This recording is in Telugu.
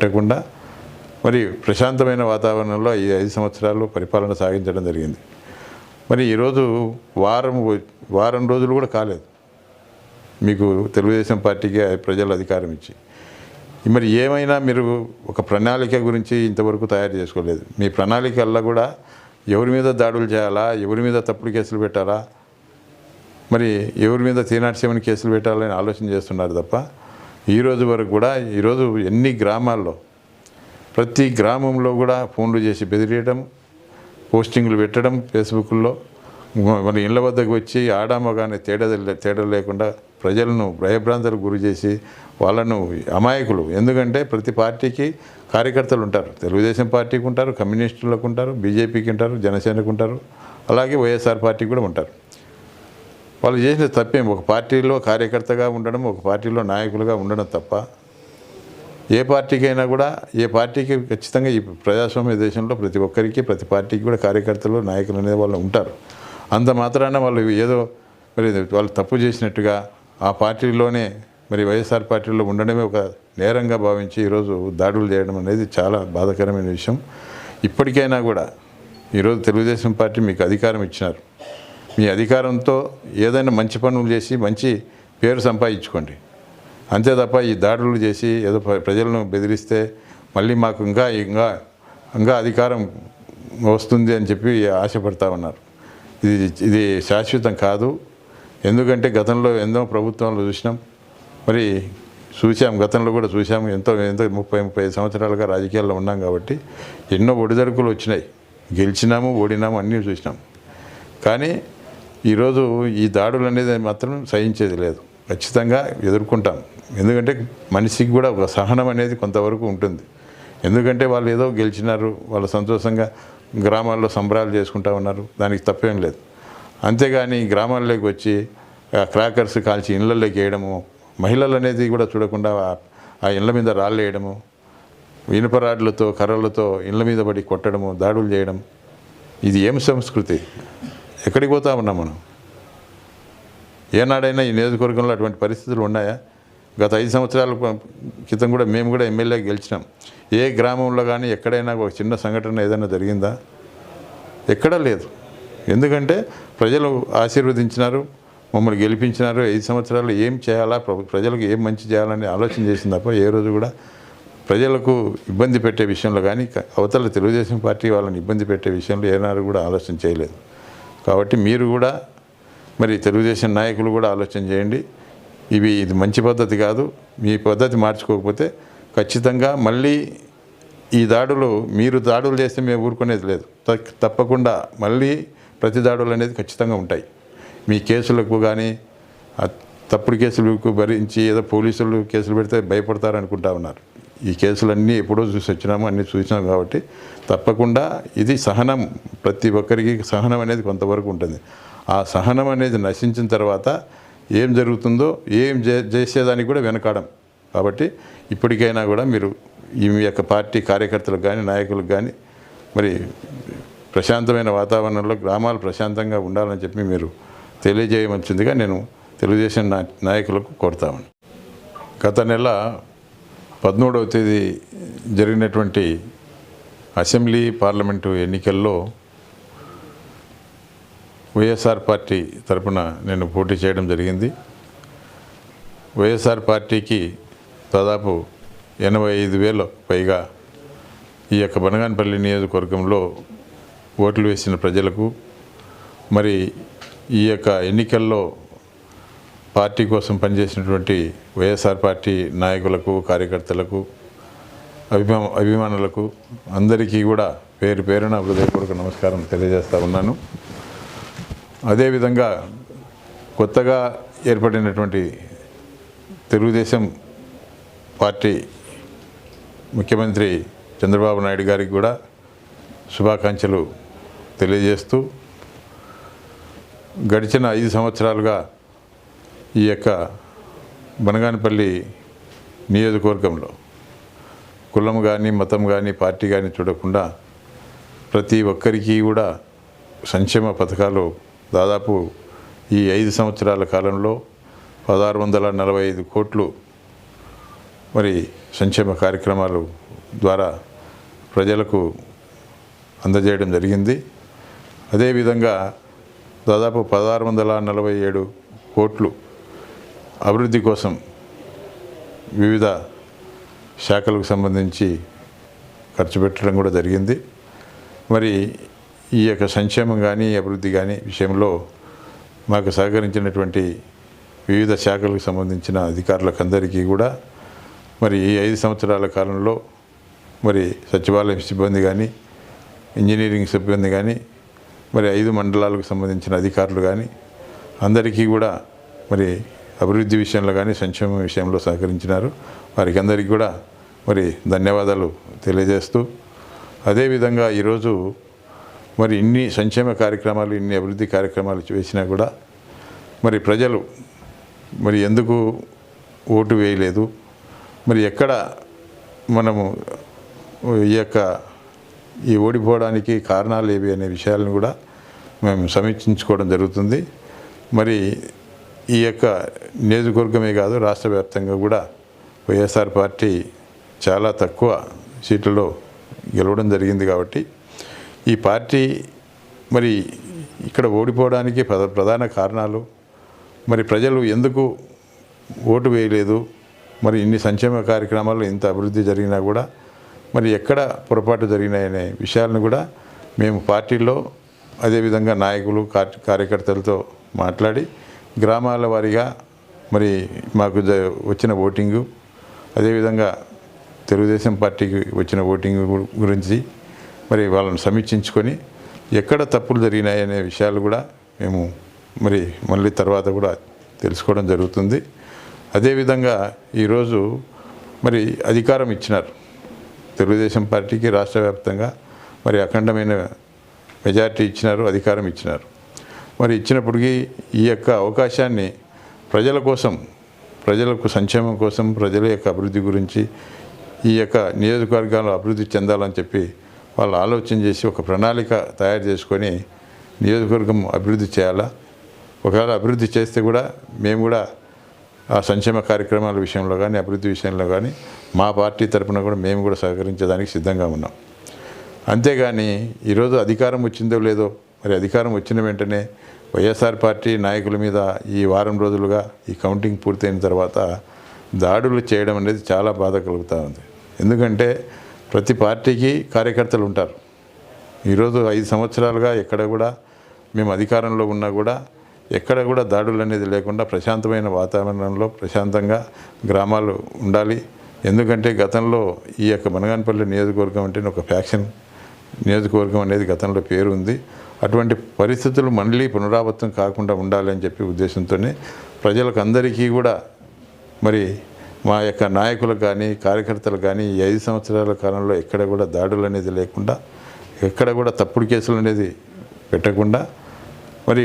పెట్టకుండా మరి ప్రశాంతమైన వాతావరణంలో ఈ ఐదు సంవత్సరాలు పరిపాలన సాగించడం జరిగింది. మరి ఈరోజు వారం వారం రోజులు కూడా కాలేదు. మీకు తెలుగుదేశం పార్టీకి ప్రజలు అధికారం ఇచ్చి. మరి ఏమైనా మీరు ఒక ప్రణాళిక గురించి ఇంతవరకు తయారు చేసుకోలేదు. మీ ప్రణాళికల్లో కూడా ఎవరి మీద దాడులు చేయాలా ఎవరి మీద తప్పుడు కేసులు పెట్టాలా మరి ఎవరి మీద త్రీ నాట్ సెవెన్ కేసులు పెట్టాలని ఆలోచన చేస్తున్నారు తప్ప ఈ రోజు వరకు కూడా ఈరోజు ఎన్ని గ్రామాల్లో ప్రతి గ్రామంలో కూడా ఫోన్లు చేసి బెదిరియడం పోస్టింగ్లు పెట్టడం ఫేస్బుక్లో. మన ఇళ్ళ వద్దకు వచ్చి ఆడామగానే తేడా తేడా లేకుండా ప్రజలను భయభ్రాంతులకు గురి చేసి వాళ్ళను అమాయకులు. ఎందుకంటే ప్రతి పార్టీకి కార్యకర్తలు ఉంటారు. తెలుగుదేశం పార్టీకి ఉంటారు కమ్యూనిస్టులకు ఉంటారు బీజేపీకి ఉంటారు జనసేనకు ఉంటారు. అలాగే వైఎస్ఆర్ పార్టీకి కూడా ఉంటారు. వాళ్ళు చేసిన తప్పేం? ఒక పార్టీలో కార్యకర్తగా ఉండడం ఒక పార్టీలో నాయకులుగా ఉండడం తప్ప ఏ పార్టీకైనా కూడా ఏ పార్టీకి ఖచ్చితంగా ఈ ప్రజాస్వామ్య దేశంలో ప్రతి ఒక్కరికి ప్రతి పార్టీకి కూడా కార్యకర్తలు నాయకులు అనేది వాళ్ళు ఉంటారు. అంత మాత్రాన వాళ్ళు ఏదో మరి వాళ్ళు తప్పు చేసినట్టుగా ఆ పార్టీలోనే మరి వైఎస్ఆర్ పార్టీలో ఉండడమే ఒక నేరంగా భావించి ఈరోజు దాడులు చేయడం అనేది చాలా బాధాకరమైన విషయం. ఇప్పటికైనా కూడా ఈరోజు తెలుగుదేశం పార్టీ మీకు అధికారం ఇచ్చినారు. మీ అధికారంతో ఏదైనా మంచి పనులు చేసి మంచి పేరు సంపాదించుకోండి. అంతే తప్ప ఈ దాడులు చేసి ఏదో ప్రజలను బెదిరిస్తే మళ్ళీ మాకు ఇంకా ఇంకా ఇంకా అధికారం వస్తుంది అని చెప్పి ఆశపడతా ఉన్నారు. ఇది ఇది శాశ్వతం కాదు. ఎందుకంటే గతంలో ఎన్నో ప్రభుత్వంలో చూసినాం. మరి చూసాం గతంలో కూడా చూసాం. ఎంతో ఎంతో ముప్పై ముప్పై సంవత్సరాలుగా రాజకీయాల్లో ఉన్నాం కాబట్టి ఎన్నో ఒడిదడుకులు వచ్చినాయి. గెలిచినాము ఓడినాము అన్నీ చూసినాం. కానీ ఈరోజు ఈ దాడులు అనేది మాత్రం సహించేది లేదు. ఖచ్చితంగా ఎదుర్కొంటాం. ఎందుకంటే మనిషికి కూడా ఒక సహనం అనేది కొంతవరకు ఉంటుంది. ఎందుకంటే వాళ్ళు ఏదో గెలిచినారు వాళ్ళు సంతోషంగా గ్రామాల్లో సంబరాలు చేసుకుంటా ఉన్నారు దానికి తప్పేం లేదు. అంతేగాని గ్రామాల్లోకి వచ్చి క్రాకర్స్ కాల్చి ఇళ్ళల్లోకి వేయడము మహిళలు అనేది కూడా చూడకుండా ఆ- ఆ ఇళ్ళ మీద రాళ్ళు వేయడము ఇనుప రాడ్లతో కర్రలతో ఇళ్ళ మీద పడి కొట్టడము దాడులు చేయడం ఇది ఏం సంస్కృతి? ఎక్కడికి పోతా ఉన్నాం మనం? ఏనాడైనా ఈ నియోజకవర్గంలో అటువంటి పరిస్థితులు ఉన్నాయా? గత ఐదు సంవత్సరాల క్రితం కూడా మేము కూడా ఎమ్మెల్యే గెలిచినాం. ఏ గ్రామంలో కానీ ఎక్కడైనా ఒక చిన్న సంఘటన ఏదైనా జరిగిందా? ఎక్కడా లేదు. ఎందుకంటే ప్రజలు ఆశీర్వదించినారు మమ్మల్ని గెలిపించినారు. ఐదు సంవత్సరాలు ఏం చేయాలా? ప్ర- ప్రజలకు ఏం మంచి చేయాలని ఆలోచన చేసింది తప్ప ఏ రోజు కూడా ప్రజలకు ఇబ్బంది పెట్టే విషయంలో కానీ అవతల తెలుగుదేశం పార్టీ వాళ్ళని ఇబ్బంది పెట్టే విషయంలో ఏనాడు కూడా ఆలోచన చేయలేదు. కాబట్టి మీరు కూడా మరి తెలుగుదేశం నాయకులు కూడా ఆలోచన చేయండి. ఇవి ఇది మంచి పద్ధతి కాదు. మీ పద్ధతి మార్చుకోకపోతే ఖచ్చితంగా మళ్ళీ ఈ దాడులు మీరు దాడులు చేస్తే మేము ఊరుకునేది లేదు. తప్పకుండా మళ్ళీ ప్రతి దాడులు అనేది ఖచ్చితంగా ఉంటాయి. మీ కేసులకు కానీ తప్పుడు కేసులకు భరించి ఏదో పోలీసులు కేసులు పెడితే భయపడతారు అనుకుంటా ఉన్నారు. ఈ కేసులన్నీ ఎప్పుడో చూసి వచ్చినాము అన్నీ చూసినాం కాబట్టి తప్పకుండా ఇది సహనం. ప్రతి ఒక్కరికి సహనం అనేది కొంతవరకు ఉంటుంది. ఆ సహనం అనేది నశించిన తర్వాత ఏం జరుగుతుందో ఏం చే- చేసేదానికి కూడా వెనకాడం. కాబట్టి ఇప్పటికైనా కూడా మీరు ఈ యొక్క పార్టీ కార్యకర్తలకు కానీ నాయకులకు కానీ మరి ప్రశాంతమైన వాతావరణంలో గ్రామాలు ప్రశాంతంగా ఉండాలని చెప్పి మీరు తెలియజేయవలసిందిగా నేను తెలుగుదేశం నా నాయకులకు కోరుతామని గత నెల పదమూడవ తేదీ జరిగినటువంటి అసెంబ్లీ పార్లమెంటు ఎన్నికల్లో వైఎస్ఆర్ పార్టీ తరపున నేను పోటీ చేయడం జరిగింది. వైఎస్ఆర్ పార్టీకి దాదాపు ఎనభై ఐదు వేల పైగా ఈ యొక్క బనగానపల్లి నియోజకవర్గంలో ఓట్లు వేసిన ప్రజలకు మరి ఈ యొక్క ఎన్నికల్లో పార్టీ కోసం పనిచేసినటువంటి వైఎస్ఆర్ పార్టీ నాయకులకు కార్యకర్తలకు అభిమా అభిమానులకు అందరికీ కూడా పేరు పేరున హృదయపూర్వక నమస్కారం తెలియజేస్తా ఉన్నాను. అదేవిధంగా కొత్తగా ఏర్పడినటువంటి తెలుగుదేశం పార్టీ ముఖ్యమంత్రి చంద్రబాబు నాయుడు గారికి కూడా శుభాకాంక్షలు తెలియజేస్తూ గడిచిన ఐదు సంవత్సరాలుగా ఈ యొక్క బనగానపల్లి నియోజకవర్గంలో కులం కానీ మతం కానీ పార్టీ కానీ చూడకుండా ప్రతి ఒక్కరికి కూడా సంక్షేమ పథకాలు దాదాపు ఈ ఐదు సంవత్సరాల కాలంలో పదహారు వందల నలభై ఐదు కోట్లు మరి సంక్షేమ కార్యక్రమాలు ద్వారా ప్రజలకు అందజేయడం జరిగింది. అదేవిధంగా దాదాపు పదహారు వందల నలభై ఏడు కోట్లు అభివృద్ధి కోసం వివిధ శాఖలకు సంబంధించి ఖర్చు పెట్టడం కూడా జరిగింది. మరి ఈ యొక్క సంక్షేమం కానీ అభివృద్ధి కానీ విషయంలో మాకు సహకరించినటువంటి వివిధ శాఖలకు సంబంధించిన అధికారులకు అందరికీ కూడా మరి ఈ ఐదు సంవత్సరాల కాలంలో మరి సచివాలయం సిబ్బంది కానీ ఇంజనీరింగ్ సిబ్బంది కానీ మరి ఐదు మండలాలకు సంబంధించిన అధికారులు కానీ అందరికీ కూడా మరి అభివృద్ధి విషయంలో కానీ సంక్షేమ విషయంలో సహకరించినారు. వారికి అందరికీ కూడా మరి ధన్యవాదాలు తెలియజేస్తూ అదేవిధంగా ఈరోజు మరి ఇన్ని సంక్షేమ కార్యక్రమాలు ఇన్ని అభివృద్ధి కార్యక్రమాలు చేసినా కూడా మరి ప్రజలు మరి ఎందుకు ఓటు వేయలేదు? మరి ఎక్కడ మనము ఈ యొక్క ఈ ఓడిపోవడానికి కారణాలు ఏవి అనే విషయాలను కూడా మేము సమీక్షించుకోవడం జరుగుతుంది. మరి ఈ యొక్క నియోజకవర్గమే కాదు రాష్ట్ర వ్యాప్తంగా కూడా వైఎస్ఆర్ పార్టీ చాలా తక్కువ సీట్లలో గెలవడం జరిగింది కాబట్టి ఈ పార్టీ మరి ఇక్కడ ఓడిపోవడానికి ప్రధాన కారణాలు మరి ప్రజలు ఎందుకు ఓటు వేయలేదు మరి ఇన్ని సంక్షేమ కార్యక్రమాలు ఇంత అభివృద్ధి జరిగినా కూడా మరి ఎక్కడ పొరపాటు జరిగినాయనే విషయాలను కూడా మేము పార్టీలో అదేవిధంగా నాయకులు కార్- కార్యకర్తలతో మాట్లాడి గ్రామాల వారీగా మరి మాకు జ- వచ్చిన ఓటింగు అదేవిధంగా తెలుగుదేశం పార్టీకి వచ్చిన ఓటింగ్ గురించి మరి వాళ్ళని సమీక్షించుకొని ఎక్కడ తప్పులు జరిగినాయనే విషయాలు కూడా మేము మరి మళ్ళీ తర్వాత కూడా తెలుసుకోవడం జరుగుతుంది. అదేవిధంగా ఈరోజు మరి అధికారం ఇచ్చినారు. తెలుగుదేశం పార్టీకి రాష్ట్ర వ్యాప్తంగా మరి అఖండమైన మెజార్టీ ఇచ్చినారు అధికారం ఇచ్చినారు. మరి ఇచ్చినప్పటికీ ఈ యొక్క అవకాశాన్ని ప్రజల కోసం ప్రజలకు సంక్షేమం కోసం ప్రజల యొక్క అభివృద్ధి గురించి ఈ యొక్క నియోజకవర్గాలు అభివృద్ధి చెందాలని చెప్పి వాళ్ళు ఆలోచన చేసి ఒక ప్రణాళిక తయారు చేసుకొని నియోజకవర్గం అభివృద్ధి చేయాలా? ఒకవేళ అభివృద్ధి చేస్తే కూడా మేము కూడా ఆ సంక్షేమ కార్యక్రమాల విషయంలో కానీ అభివృద్ధి విషయంలో కానీ మా పార్టీ తరపున కూడా మేము కూడా సహకరించడానికి సిద్ధంగా ఉన్నాం. అంతేగాని ఈరోజు అధికారం వచ్చిందో లేదో మరి అధికారం వచ్చిన వెంటనే వైఎస్ఆర్ పార్టీ నాయకుల మీద ఈ వారం రోజులుగా ఈ కౌంటింగ్ పూర్తయిన తర్వాత దాడులు చేయడం అనేది చాలా బాధ కలుగుతూ ఉంది. ఎందుకంటే ప్రతి పార్టీకి కార్యకర్తలు ఉంటారు. ఈరోజు ఐదు సంవత్సరాలుగా ఎక్కడ కూడా మేము అధికారంలో ఉన్నా కూడా ఎక్కడ కూడా దాడులు అనేది లేకుండా ప్రశాంతమైన వాతావరణంలో ప్రశాంతంగా గ్రామాలు ఉండాలి. ఎందుకంటే గతంలో ఈ యొక్క మనగానపల్లి నియోజకవర్గం అంటే ఒక ఫ్యాక్షన్ నియోజకవర్గం అనేది గతంలో పేరు ఉంది అటువంటి పరిస్థితులు మళ్ళీ పునరావృతం కాకుండా ఉండాలని చెప్పి ఉద్దేశంతోనే ప్రజలకు అందరికీ కూడా మరి మా యొక్క నాయకులకు కానీ కార్యకర్తలు కానీ ఈ ఐదు సంవత్సరాల కాలంలో ఎక్కడ కూడా దాడులు అనేది లేకుండా ఎక్కడ కూడా తప్పుడు కేసులు అనేది పెట్టకుండా మరి